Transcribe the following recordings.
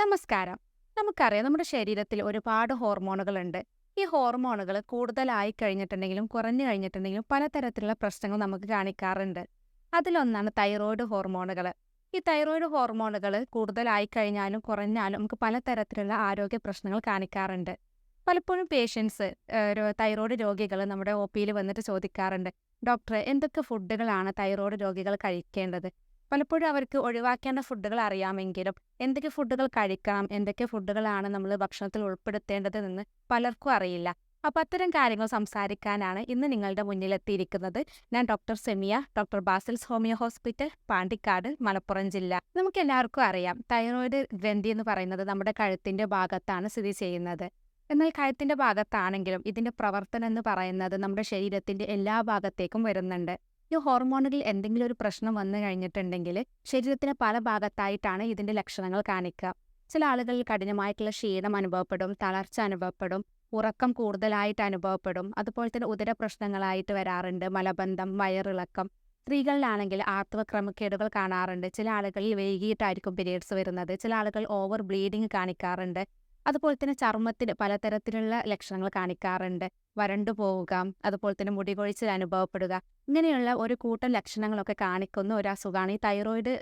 നമസ്കാരം. നമുക്കറിയാം നമ്മുടെ ശരീരത്തിൽ ഒരുപാട് ഹോർമോണുകൾ ഉണ്ട് ഈ ഹോർമോണുകൾ കൂടുതലായി കഴിഞ്ഞിട്ടുണ്ടെങ്കിലും കുറഞ്ഞു കഴിഞ്ഞിട്ടുണ്ടെങ്കിലും പലതരത്തിലുള്ള പ്രശ്നങ്ങൾ നമുക്ക് കാണിക്കാറുണ്ട്. അതിലൊന്നാണ് തൈറോയ്ഡ് ഹോർമോണുകൾ. ഈ തൈറോയ്ഡ് ഹോർമോണുകൾ കൂടുതലായി കഴിഞ്ഞാലും കുറഞ്ഞാലും നമുക്ക് പലതരത്തിലുള്ള ആരോഗ്യ പ്രശ്നങ്ങൾ കാണിക്കാറുണ്ട്. പലപ്പോഴും പേഷ്യൻസ് തൈറോയ്ഡ് രോഗികൾ നമ്മുടെ ഒപിയിൽ വന്നിട്ട് ചോദിക്കാറുണ്ട്, "ഡോക്ടറെ എന്തൊക്കെ ഫുഡുകളാണ് തൈറോയ്ഡ് രോഗികൾ കഴിക്കേണ്ടത്?" പലപ്പോഴും അവർക്ക് ഒഴിവാക്കേണ്ട ഫുഡുകൾ അറിയാമെങ്കിലും എന്തൊക്കെ ഫുഡുകൾ കഴിക്കണം, എന്തൊക്കെ ഫുഡുകളാണ് നമ്മൾ ഭക്ഷണത്തിൽ ഉൾപ്പെടുത്തേണ്ടത് എന്ന് പലർക്കും അറിയില്ല. അപ്പോൾ അത്തരം കാര്യങ്ങൾ സംസാരിക്കാനാണ് ഇന്ന് നിങ്ങളുടെ മുന്നിലെത്തിയിരിക്കുന്നത്. ഞാൻ doctor Semiya, doctor Basil's homeo hospital, Pandikkad, Malappuram ജില്ല. നമുക്ക് എല്ലാവർക്കും അറിയാം തൈറോയിഡ് ഗ്രന്ഥി എന്ന് പറയുന്നത് നമ്മുടെ കഴുത്തിന്റെ ഭാഗത്താണ് സ്ഥിതി ചെയ്യുന്നത്. എന്നാൽ കഴുത്തിന്റെ ഭാഗത്താണെങ്കിലും ഇതിന്റെ പ്രവർത്തനം എന്ന് പറയുന്നത് നമ്മുടെ ശരീരത്തിന്റെ എല്ലാ ഭാഗത്തേക്കും വരുന്നുണ്ട്. ഈ ഹോർമോണിൽ എന്തെങ്കിലും ഒരു പ്രശ്നം വന്നു കഴിഞ്ഞിട്ടുണ്ടെങ്കിൽ ശരീരത്തിന് പല ഭാഗത്തായിട്ടാണ് ഇതിന്റെ ലക്ഷണങ്ങൾ കാണിക്കുക. ചില ആളുകളിൽ കഠിനമായിട്ടുള്ള ക്ഷീണം അനുഭവപ്പെടും, തളർച്ച അനുഭവപ്പെടും, ഉറക്കം കൂടുതലായിട്ട് അനുഭവപ്പെടും. അതുപോലെ തന്നെ ഉദര പ്രശ്നങ്ങളായിട്ട് വരാറുണ്ട്. മലബന്ധം, വയറിളക്കം. സ്ത്രീകളിലാണെങ്കിൽ ആർത്തവക്രമക്കേടുകൾ കാണാറുണ്ട്. ചില ആളുകളിൽ വൈകിട്ടായിരിക്കും പീരീഡ്സ് വരുന്നത്. ചില ആളുകൾ ഓവർ ബ്ലീഡിങ് കാണിക്കാറുണ്ട്. അതുപോലെ തന്നെ ചർമ്മത്തിന് പലതരത്തിലുള്ള ലക്ഷണങ്ങൾ കാണിക്കാറുണ്ട്. വരണ്ടു പോവുക, അതുപോലെ തന്നെ മുടി കൊഴിച്ചിൽ അനുഭവപ്പെടുക. ഇങ്ങനെയുള്ള ഒരു കൂട്ടം ലക്ഷണങ്ങളൊക്കെ കാണിക്കുന്ന ഒരു അസുഖമാണ് ഈ തൈറോയിഡ്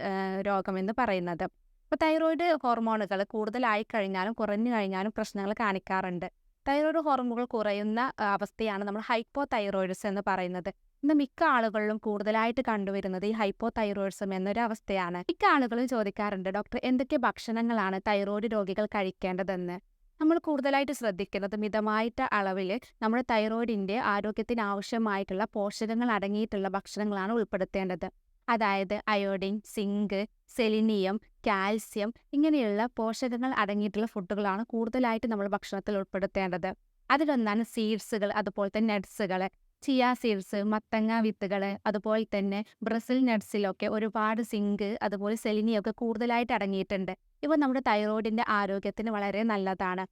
രോഗമെന്ന് പറയുന്നത്. അപ്പോൾ തൈറോയിഡ് ഹോർമോണുകൾ കൂടുതലായി കഴിഞ്ഞാലും കുറഞ്ഞു കഴിഞ്ഞാലും പ്രശ്നങ്ങൾ കാണിക്കാറുണ്ട്. തൈറോയിഡ് ഹോർമോണുകൾ കുറയുന്ന അവസ്ഥയാണ് നമ്മൾ ഹൈപ്പോ തൈറോയിഡ്സ് എന്ന് പറയുന്നത്. ഇന്ന് മിക്ക ആളുകളിലും കൂടുതലായിട്ട് കണ്ടുവരുന്നത് ഈ ഹൈപ്പോ തൈറോയിഡ്സം എന്നൊരു അവസ്ഥയാണ്. മിക്ക ആളുകളും ചോദിക്കാറുണ്ട്, "ഡോക്ടർ എന്തൊക്കെ ഭക്ഷണങ്ങളാണ് തൈറോയ്ഡ് രോഗികൾ കഴിക്കേണ്ടതെന്ന്?" നമ്മൾ കൂടുതലായിട്ട് ശ്രദ്ധിക്കുന്നത് മിതമായിട്ട് അളവിൽ നമ്മുടെ തൈറോയിഡിന്റെ ആരോഗ്യത്തിന് ആവശ്യമായിട്ടുള്ള പോഷകങ്ങൾ അടങ്ങിയിട്ടുള്ള ഭക്ഷണങ്ങളാണ് ഉൾപ്പെടുത്തേണ്ടത്. അതായത് അയോഡിൻ, സിങ്ക്, സെലിനിയം, കാൽസ്യം ഇങ്ങനെയുള്ള പോഷകങ്ങൾ അടങ്ങിയിട്ടുള്ള ഫുഡുകളാണ് കൂടുതലായിട്ട് നമ്മൾ ഭക്ഷണത്തിൽ ഉൾപ്പെടുത്തേണ്ടത്. അതിലൊന്നാണ് സീഡ്സുകൾ, അതുപോലെ തന്നെ നട്ട്സുകൾ. ചിയ സീഡ്സ്, മത്തങ്ങ വിത്തുകൾ, അതുപോലെ തന്നെ ബ്രസിൽ നട്ട്സിലൊക്കെ ഒരുപാട് സിങ്ക്, അതുപോലെ സെലിനിയൊക്കെ കൂടുതലായിട്ട് അടങ്ങിയിട്ടുണ്ട്. ഇവ നമ്മുടെ തൈറോയിഡിന്റെ ആരോഗ്യത്തിന് വളരെ നല്ലതാണ്.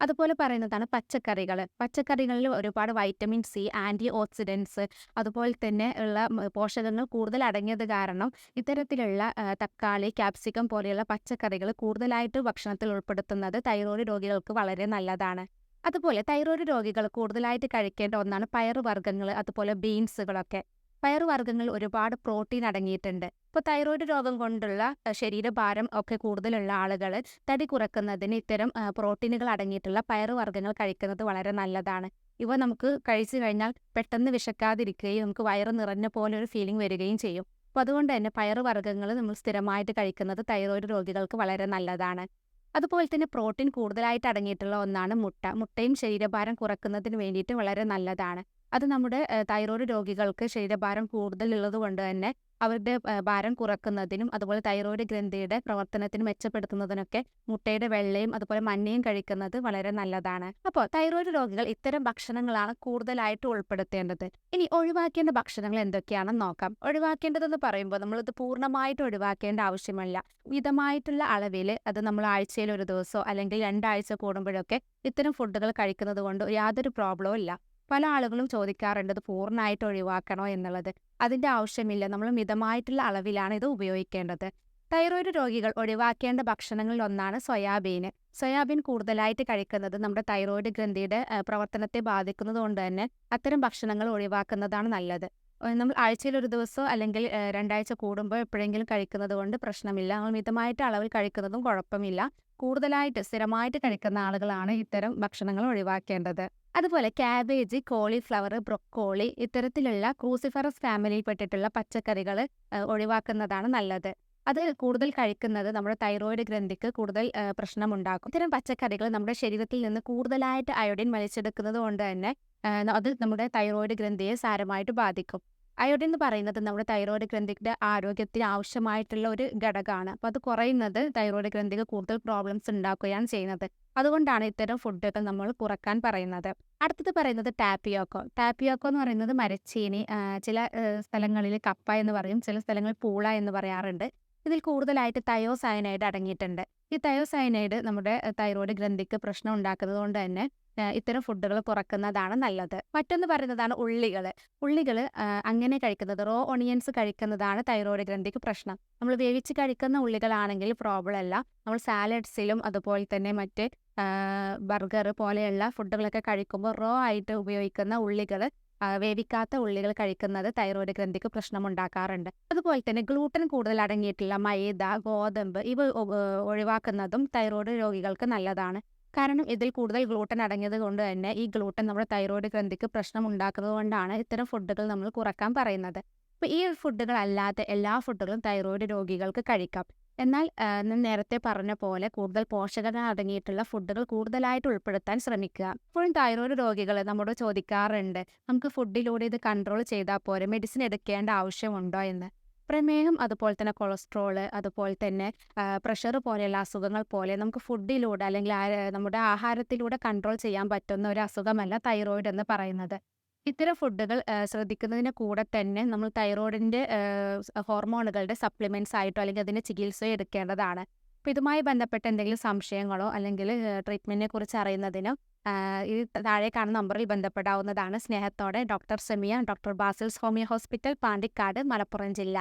അതുപോലെ പറയുന്നതാണ് പച്ചക്കറികൾ. പച്ചക്കറികളിൽ ഒരുപാട് വൈറ്റമിൻ സി, ആന്റി ഓക്സിഡൻസ് അതുപോലെ തന്നെ ഉള്ള പോഷകങ്ങൾ കൂടുതൽ അടങ്ങിയത് കാരണം ഇത്തരത്തിലുള്ള തക്കാളി, ക്യാപ്സിക്കം പോലെയുള്ള പച്ചക്കറികൾ കൂടുതലായിട്ട് ഭക്ഷണത്തിൽ ഉൾപ്പെടുത്തുന്നത് തൈറോയിഡ് രോഗികൾക്ക് വളരെ നല്ലതാണ്. അതുപോലെ തൈറോയ്ഡ് രോഗികൾ കൂടുതലായിട്ട് കഴിക്കേണ്ട ഒന്നാണ് പയറുവർഗങ്ങൾ, അതുപോലെ ബീൻസുകളൊക്കെ. പയറുവർഗങ്ങൾ ഒരുപാട് പ്രോട്ടീൻ അടങ്ങിയിട്ടുണ്ട്. ഇപ്പോൾ തൈറോയ്ഡ് രോഗം കൊണ്ടുള്ള ശരീരഭാരം ഒക്കെ കൂടുതലുള്ള ആളുകൾ തടി കുറക്കുന്നതിന് ഇത്തരം പ്രോട്ടീനുകൾ അടങ്ങിയിട്ടുള്ള പയറുവർഗങ്ങൾ കഴിക്കുന്നത് വളരെ നല്ലതാണ്. ഇവ നമുക്ക് കഴിച്ചു കഴിഞ്ഞാൽ പെട്ടെന്ന് വിശക്കാതിരിക്കുകയും നമുക്ക് വയറ് നിറഞ്ഞ പോലെ ഒരു ഫീലിംഗ് വരികയും ചെയ്യും. അപ്പോൾ അതുകൊണ്ട് തന്നെ പയറുവർഗങ്ങൾ നമ്മൾ സ്ഥിരമായിട്ട് കഴിക്കുന്നത് തൈറോയ്ഡ് രോഗികൾക്ക് വളരെ നല്ലതാണ്. അതുപോലെ തന്നെ പ്രോട്ടീൻ കൂടുതലായിട്ട് അടങ്ങിയിട്ടുള്ള ഒന്നാണ് മുട്ട. മുട്ടയും ശരീരഭാരം കുറക്കുന്നതിന് വേണ്ടിയിട്ട് വളരെ നല്ലതാണ്. അത് നമ്മുടെ തൈറോയ്ഡ് രോഗികൾക്ക് ശരീരഭാരം കൂടുതലുള്ളത് കൊണ്ട് തന്നെ അവരുടെ ഭാരം കുറക്കുന്നതിനും അതുപോലെ തൈറോയ്ഡ് ഗ്രന്ഥിയുടെ പ്രവർത്തനത്തിന് മെച്ചപ്പെടുത്തുന്നതിനൊക്കെ മുട്ടയുടെ വെള്ളയും അതുപോലെ മഞ്ഞയും കഴിക്കുന്നത് വളരെ നല്ലതാണ്. അപ്പോൾ തൈറോയ്ഡ് രോഗികൾ ഇത്തരം ഭക്ഷണങ്ങളാണ് കൂടുതലായിട്ട് ഉൾപ്പെടുത്തേണ്ടത്. ഇനി ഒഴിവാക്കേണ്ട ഭക്ഷണങ്ങൾ എന്തൊക്കെയാണെന്ന് നോക്കാം. ഒഴിവാക്കേണ്ടതെന്ന് പറയുമ്പോൾ നമ്മളിത് പൂർണമായിട്ട് ഒഴിവാക്കേണ്ട ആവശ്യമില്ല. മിതമായിട്ടുള്ള അളവിൽ അത് നമ്മൾ ആഴ്ചയിൽ ഒരു ദിവസമോ അല്ലെങ്കിൽ രണ്ടാഴ്ച കൂടുമ്പോഴൊക്കെ ഇത്തരം ഫുഡുകൾ കഴിക്കുന്നത് കൊണ്ട് യാതൊരു പ്രോബ്ലവും ഇല്ല. പല ആളുകളും ചോദിക്കാറുണ്ട് ഇത് പൂർണമായിട്ട് ഒഴിവാക്കണോ എന്നുള്ളത്. അതിന്റെ ആവശ്യമില്ല. നമ്മൾ മിതമായിട്ടുള്ള അളവിലാണ് ഇത് ഉപയോഗിക്കേണ്ടത്. തൈറോയ്ഡ് രോഗികൾ ഒഴിവാക്കേണ്ട ഭക്ഷണങ്ങളിൽ ഒന്നാണ് സോയാബീൻ. സോയാബീൻ കൂടുതലായിട്ട് കഴിക്കുന്നത് നമ്മുടെ തൈറോയ്ഡ് ഗ്രന്ഥിയുടെ പ്രവർത്തനത്തെ ബാധിക്കുന്നത് കൊണ്ട് തന്നെ അത്തരം ഭക്ഷണങ്ങൾ ഒഴിവാക്കുന്നതാണ് നല്ലത്. നമ്മൾ ആഴ്ചയിൽ ഒരു ദിവസം അല്ലെങ്കിൽ രണ്ടാഴ്ച കൂടുമ്പോൾ എപ്പോഴെങ്കിലും കഴിക്കുന്നത് കൊണ്ട് പ്രശ്നമില്ല. നമ്മൾ മിതമായിട്ട് അളവിൽ കഴിക്കുന്നതും കുഴപ്പമില്ല. കൂടുതലായിട്ട് സ്ഥിരമായിട്ട് കഴിക്കുന്ന ആളുകളാണ് ഇത്തരം ഭക്ഷണങ്ങൾ ഒഴിവാക്കേണ്ടത്. അതുപോലെ ക്യാബേജ് കോളിഫ്ലവർ, ബ്രൊക്കോളി ഇത്തരത്തിലുള്ള ക്രൂസിഫറസ് ഫാമിലിയിൽപ്പെട്ടിട്ടുള്ള പച്ചക്കറികൾ ഒഴിവാക്കുന്നതാണ് നല്ലത്. അത് കൂടുതൽ കഴിക്കുന്നത് നമ്മുടെ തൈറോയിഡ് ഗ്രന്ഥിക്ക് കൂടുതൽ പ്രശ്നം ഉണ്ടാക്കും ഇത്തരം പച്ചക്കറികൾ നമ്മുടെ ശരീരത്തിൽ നിന്ന് കൂടുതലായിട്ട് അയോഡിൻ വലിച്ചെടുക്കുന്നത് കൊണ്ട് തന്നെ അത് നമ്മുടെ തൈറോയിഡ് ഗ്രന്ഥിയെ സാരമായിട്ട് ബാധിക്കും. അയോഡിൻ എന്ന് പറയുന്നത് നമ്മുടെ തൈറോയിഡ് ഗ്രന്ഥിയുടെ ആരോഗ്യത്തിന് ആവശ്യമായിട്ടുള്ള ഒരു ഘടകമാണ്. അപ്പോൾ അത് കുറയുന്നത് തൈറോയിഡ് ഗ്രന്ഥിക്ക് കൂടുതൽ പ്രോബ്ലംസ് ഉണ്ടാക്കുകയാണ് ചെയ്യുന്നത്. അതുകൊണ്ടാണ് ഇത്തരം ഫുഡുകൾ നമ്മൾ കുറയ്ക്കാൻ പറയുന്നത്. അടുത്തത് പറയുന്നത് ടാപ്പിയോക്കോ ടാപ്പിയോക്കോ എന്ന് പറയുന്നത് മരച്ചീനി, ചില സ്ഥലങ്ങളിൽ കപ്പ എന്ന് പറയും, ചില സ്ഥലങ്ങളിൽ പൂള എന്ന് പറയാറുണ്ട്. ഇതിൽ കൂടുതലായിട്ട് തയോസയനൈഡ് അടങ്ങിയിട്ടുണ്ട്. ഈ തയോസയനൈഡ് നമ്മുടെ തൈറോയ്ഡ് ഗ്രന്ഥിക്ക് പ്രശ്നം ഉണ്ടാക്കുന്നത് കൊണ്ട് തന്നെ ഇത്തരം ഫുഡുകൾ കുറക്കുന്നതാണ് നല്ലത്. മറ്റൊന്ന് പറയുന്നതാണ് ഉള്ളികൾ ഉള്ളികൾ അങ്ങനെ കഴിക്കുന്നത് റോ ഒണിയൻസ് കഴിക്കുന്നതാണ് തൈറോയ്ഡ് ഗ്രന്ഥിക്ക് പ്രശ്നം. നമ്മൾ വേവിച്ച് കഴിക്കുന്ന ഉള്ളികളാണെങ്കിൽ പ്രോബ്ലം അല്ല. നമ്മൾ സാലഡ്സിലും അതുപോലെ തന്നെ മറ്റ് ബർഗർ പോലെയുള്ള ഫുഡുകളൊക്കെ കഴിക്കുമ്പോൾ റോ ആയിട്ട് ഉപയോഗിക്കുന്ന ഉള്ളികൾ ആഹ് വേവിക്കാത്ത ഉള്ളികൾ കഴിക്കുന്നത് തൈറോയ്ഡ് ഗ്രന്ഥിക്ക് പ്രശ്നമുണ്ടാക്കാറുണ്ട്. അതുപോലെ തന്നെ ഗ്ലൂട്ടൻ കൂടുതൽ അടങ്ങിയിട്ടുള്ള മൈദ, ഗോതമ്പ് ഇവ ഒഴിവാക്കുന്നതും തൈറോയ്ഡ് രോഗികൾക്ക് നല്ലതാണ്. കാരണം ഇതിൽ കൂടുതൽ ഗ്ലൂട്ടൻ അടങ്ങിയത് കൊണ്ട് തന്നെ ഈ ഗ്ലൂട്ടൻ നമ്മുടെ തൈറോയ്ഡ് ഗ്രന്ഥിക്ക് പ്രശ്നം ഉണ്ടാക്കുന്നത് കൊണ്ടാണ് ഇത്തരം ഫുഡുകൾ നമ്മൾ കുറയ്ക്കാൻ പറയുന്നത്. അപ്പൊ ഈ ഫുഡുകളല്ലാത്ത എല്ലാ ഫുഡുകളും തൈറോയ്ഡ് രോഗികൾക്ക് കഴിക്കാം. എന്നാൽ നേരത്തെ പറഞ്ഞ പോലെ കൂടുതൽ പോഷകങ്ങൾ അടങ്ങിയിട്ടുള്ള ഫുഡുകൾ കൂടുതലായിട്ട് ഉൾപ്പെടുത്താൻ ശ്രമിക്കുക. ഇപ്പോഴും തൈറോയ്ഡ് രോഗികൾ നമ്മോട് ചോദിക്കാറുണ്ട് നമുക്ക് ഫുഡിലൂടെ ഇത് കൺട്രോൾ ചെയ്താൽ പോരെ മെഡിസിൻ എടുക്കേണ്ട ആവശ്യമുണ്ടോ എന്ന്. പ്രമേഹം അതുപോലെ തന്നെ കൊളസ്ട്രോൾ അതുപോലെ തന്നെ പ്രഷർ പോലെയുള്ള അസുഖങ്ങൾ പോലെ നമുക്ക് ഫുഡിലൂടെ അല്ലെങ്കിൽ നമ്മുടെ ആഹാരത്തിലൂടെ കൺട്രോൾ ചെയ്യാൻ പറ്റുന്ന ഒരു അസുഖമല്ല തൈറോയ്ഡ് എന്ന് പറയുന്നത്. ഇത്തരം ഫുഡുകൾ ശ്രദ്ധിക്കുന്നതിന് കൂടെ തന്നെ നമ്മൾ തൈറോയ്ഡിന്റെ ഹോർമോണുകളുടെ സപ്ലിമെന്റ്സ് ആയിട്ടോ അല്ലെങ്കിൽ അതിന്റെ ചികിത്സയോ എടുക്കേണ്ടതാണ്. അപ്പൊ ഇതുമായി ബന്ധപ്പെട്ട എന്തെങ്കിലും സംശയങ്ങളോ അല്ലെങ്കിൽ ട്രീറ്റ്മെന്റിനെ കുറിച്ച് അറിയുന്നതിനോ ഈ താഴെ കാണുന്ന നമ്പറിൽ ബന്ധപ്പെടാവുന്നതാണ്. സ്നേഹത്തോടെ doctor Semiya, doctor Basil's homeo hospital, Pandikkad, Malappuram ജില്ല.